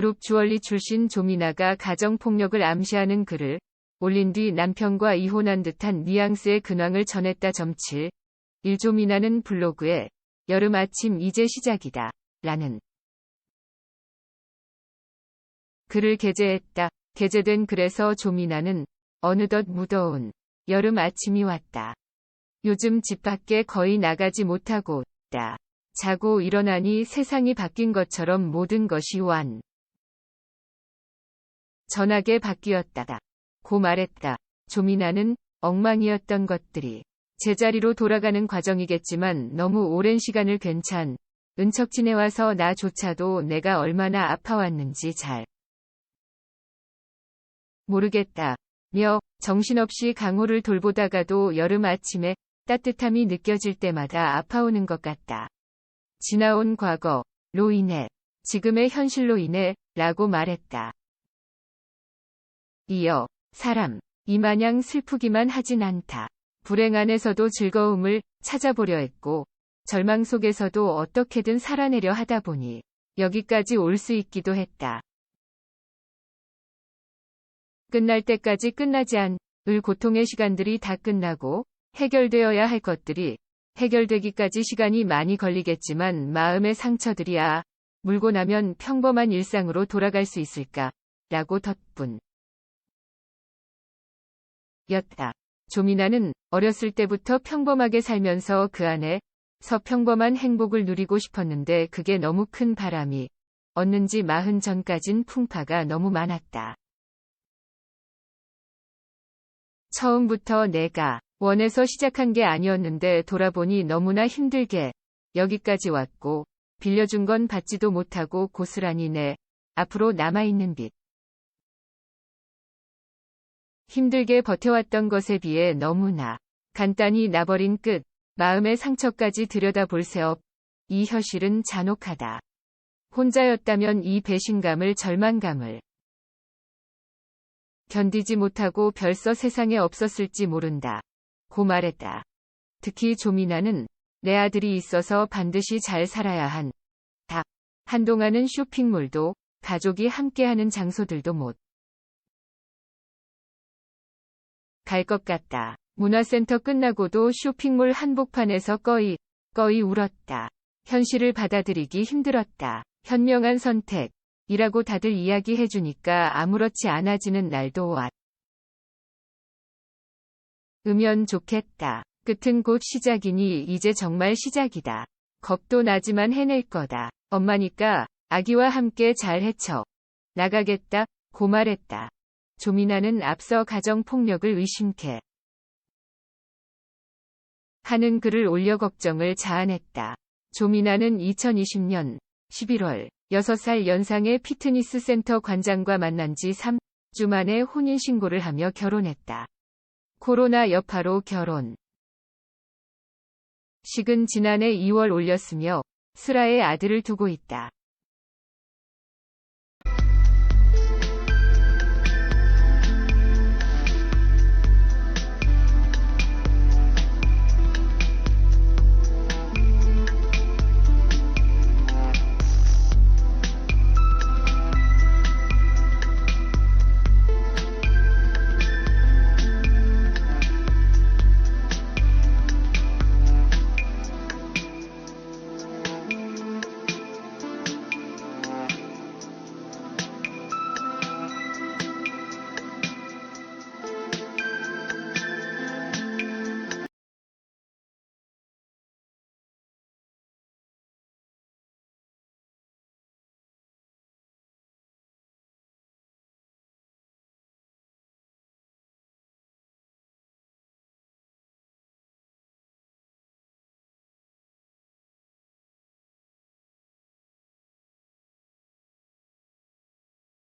그룹 주얼리 출신 조미나가 가정폭력을 암시하는 글을 올린 뒤 남편과 이혼한 듯한 뉘앙스의 근황을 전했다 점칠. 일조미나는 블로그에 여름 아침 이제 시작이다. 라는 글을 게재했다. 게재된 글에서 조미나는 어느덧 무더운 여름 아침이 왔다. 요즘 집 밖에 거의 나가지 못하고 있다. 자고 일어나니 세상이 바뀐 것처럼 모든 것이 완. 전하게 바뀌었다. 고 말했다. 조미나는 엉망이었던 것들이 제자리로 돌아가는 과정이겠지만 너무 오랜 시간을 괜찮. 은척 지내와서 나조차도 내가 얼마나 아파왔는지 잘 모르겠다. 며 정신없이 강호를 돌보다가도 여름 아침에 따뜻함이 느껴질 때마다 아파오는 것 같다. 지나온 과거로 인해 지금의 현실로 인해 라고 말했다. 이어 사람 이 마냥 슬프기만 하진 않다. 불행 안에서도 즐거움을 찾아보려 했고 절망 속에서도 어떻게든 살아내려 하다 보니 여기까지 올 수 있기도 했다. 끝날 때까지 끝나지 않을 고통의 시간들이 다 끝나고 해결되어야 할 것들이 해결되기까지 시간이 많이 걸리겠지만 마음의 상처들이 아, 물고 나면 평범한 일상으로 돌아갈 수 있을까? 라고 덧분. 였다. 조미나는 어렸을 때부터 평범하게 살면서 그 안에 서 평범한 행복을 누리고 싶었는데 그게 너무 큰 바람이 얻는지 마흔 전까진 풍파가 너무 많았다. 처음부터 내가 원해서 시작한 게 아니었는데 돌아보니 너무나 힘들게 여기까지 왔고 빌려준 건 받지도 못하고 고스란히 내 앞으로 남아있는 빚. 힘들게 버텨왔던 것에 비해 너무나 간단히 나버린 끝, 마음의 상처까지 들여다볼 새 없. 이 현실은 잔혹하다. 혼자였다면 이 배신감을 절망감을 견디지 못하고 벌써 세상에 없었을지 모른다. 고 말했다. 특히 조미나는 내 아들이 있어서 반드시 잘 살아야 한. 다. 한동안은 쇼핑몰도 가족이 함께하는 장소들도 못 갈 것 같다. 문화센터 끝나고도 쇼핑몰 한복판에서 꺼이, 꺼이 울었다. 현실을 받아들이기 힘들었다. 현명한 선택. 이라고 다들 이야기해주니까 아무렇지 않아지는 날도 왔. 으면 좋겠다. 끝은 곧 시작이니 이제 정말 시작이다. 겁도 나지만 해낼 거다. 엄마니까 아기와 함께 잘 헤쳐. 나가겠다. 고 말했다. 조미나는 앞서 가정폭력을 의심케 하는 글을 올려 걱정을 자아냈다. 조미나는 2020년 11월 6살 연상의 피트니스 센터 관장과 만난 지 3주 만에 혼인신고를 하며 결혼했다. 코로나 여파로 결혼. 식은 지난해 2월 올렸으며 슬아의 아들을 두고 있다.